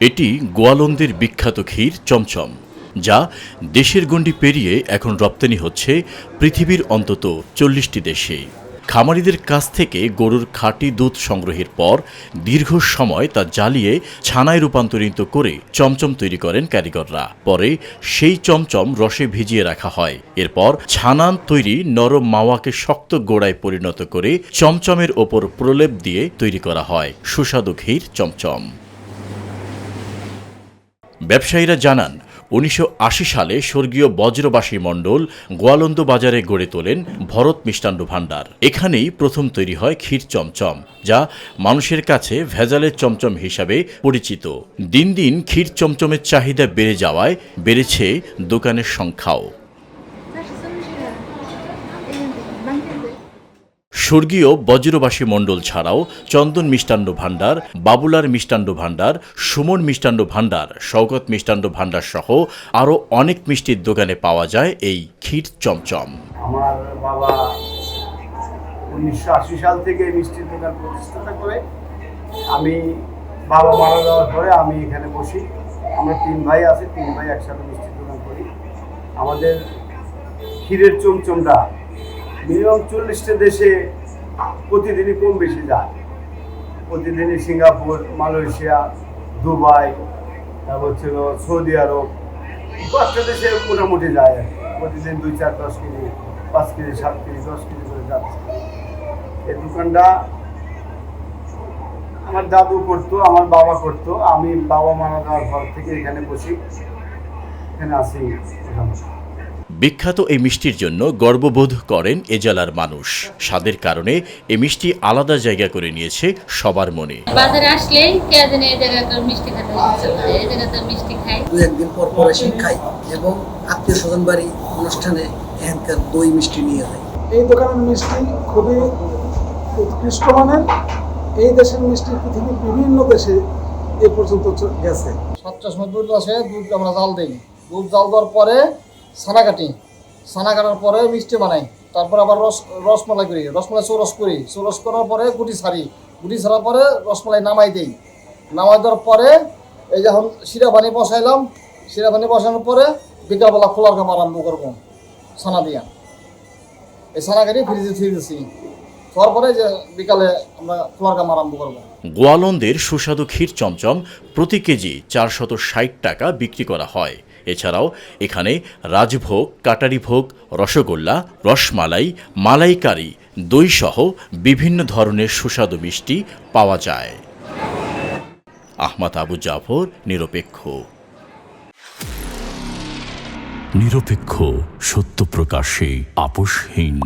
এটি গোয়ালন্দের বিখ্যাত ক্ষীর চমচম, যা দেশের গণ্ডি পেরিয়ে এখন রপ্তানি হচ্ছে পৃথিবীর অন্তত চল্লিশটি দেশে। খামারিদের কাছ থেকে গরুর খাঁটি দুধ সংগ্রহের পর দীর্ঘ সময় তা জ্বালিয়ে ছানায় রূপান্তরিত করে চমচম তৈরি করেন কারিগররা। পরে সেই চমচম রসে ভিজিয়ে রাখা হয়। এরপর ছানান তৈরি নরম মাওয়াকে শক্ত গোড়ায় পরিণত করে চমচমের ওপর প্রলেপ দিয়ে তৈরি করা হয়। সুস্বাদু ক্ষীর চমচম। ব্যবসায়ীরা জানান, উনিশশো আশি সালে স্বর্গীয় বজ্রবাসী মণ্ডল গোয়ালন্দ বাজারে গড়ে তোলেন ভরত মিষ্টান্ড ভাণ্ডার। এখানেই প্রথম তৈরি হয় ক্ষীর চমচম, যা মানুষের কাছে ভেজালের চমচম হিসাবে পরিচিত। দিন দিন ক্ষীর চমচমের চাহিদা বেড়ে যাওয়ায় বেড়েছে দোকানের সংখ্যাও। স্বর্গীয় বজ্রবাসী মণ্ডল ছাড়াও চন্দন মিষ্টান্ন ভাণ্ডার, বাবুলার মিষ্টান্ন ভাণ্ডার, সুমন মিষ্টান্ন ভাণ্ডার, শওকত মিষ্টান্ন ভাণ্ডার সহ আরও অনেক মিষ্টির দোকানে পাওয়া যায় এই ক্ষীর চমচম। আমার বাবা উনিশশো আশি সাল থেকে মিষ্টির দোকান প্রতিষ্ঠাতা করে। আমি বাবা মারা যাওয়ার পরে আমি এখানে বসি। আমরা তিন ভাই আছি, তিন ভাই একসাথে মিষ্টির দোকান করি। আমাদের ক্ষীরের চমচমটা মিনিমাম চল্লিশটা দেশে প্রতিদিনই কম বেশি যায়। প্রতিদিনই সিঙ্গাপুর, মালয়েশিয়া, দুবাই, তারপর ছিল সৌদি আরব। দশটা দেশে মোটামুটি যায় প্রতিদিন দুই চার দশ কেজি, পাঁচ কেজি, সাত কেজি, দশ কেজি করে যাচ্ছে। এই দোকানটা আমার দাদু করতো, আমার বাবা করতো। আমি বাবা মারা যাওয়ার ঘর থেকে এখানে বসি। এখানে আসি। বিখ্যাত এই মিষ্টির জন্য গর্ববোধ করেন এ জেলার মানুষ। স্বাদের কারণে এ মিষ্টি আলাদা জায়গা করে নিয়েছে সবার মনে। বাজারে আসলেই কে জানে এই জায়গাটার মিষ্টি খেতে এই জায়গাটার মিষ্টি খাই। দু একদিন পর পর এসে খাই এবং আত্মীয় স্বজন বাড়ি অনুষ্ঠানে এখানকার দই মিষ্টি নিয়ে যাই এই দোকানের মিষ্টি খুবই উৎকৃষ্ট মানের। এই দেশের মিষ্টি পৃথিবীর বিভিন্ন দেশে এ পর্যন্ত গেছে। সাতটার সময় দুধ আসে দুধ আমরা জাল দিই। দুধ জাল দেওয়ার পরে ছানা কাটি ছানা কাটার পরে মিষ্টি বানাই তারপর আবার রস, রসমালাই করি। রসমালাই চৌরস করি। চৌরস করার পরে গুটি ছাড়ি। গুটি ছাড়ার পরে রসমালাই নামাই দিই। নামাই দেওয়ার পরে এই যখন শিরা পানি বসাইলাম, শিরা পানি বসানোর পরে বিকালবেলা খোলার কাম আরম্ভ করব। ছানা দিয়া। এই ছানা কাটি ফ্রিজে থুয়ে দিচ্ছি খাওয়ার পরে যে বিকালে আমরা খোলার কাম আরম্ভ করব। গোয়ালন্দের সুস্বাদু ক্ষীর চমচম প্রতি কেজি চারশত ষাট টাকা বিক্রি করা হয়। এছাড়াও এখানে রাজভোগ কাটারি ভোগ রসগোল্লা রসমালাই মালাইকারি দইসহ বিভিন্ন ধরনের সুস্বাদু মিষ্টি পাওয়া যায়। আহমদ আবু জাফর নিরপেক্ষ। নিরপেক্ষ সত্য প্রকাশে আপোষহীন।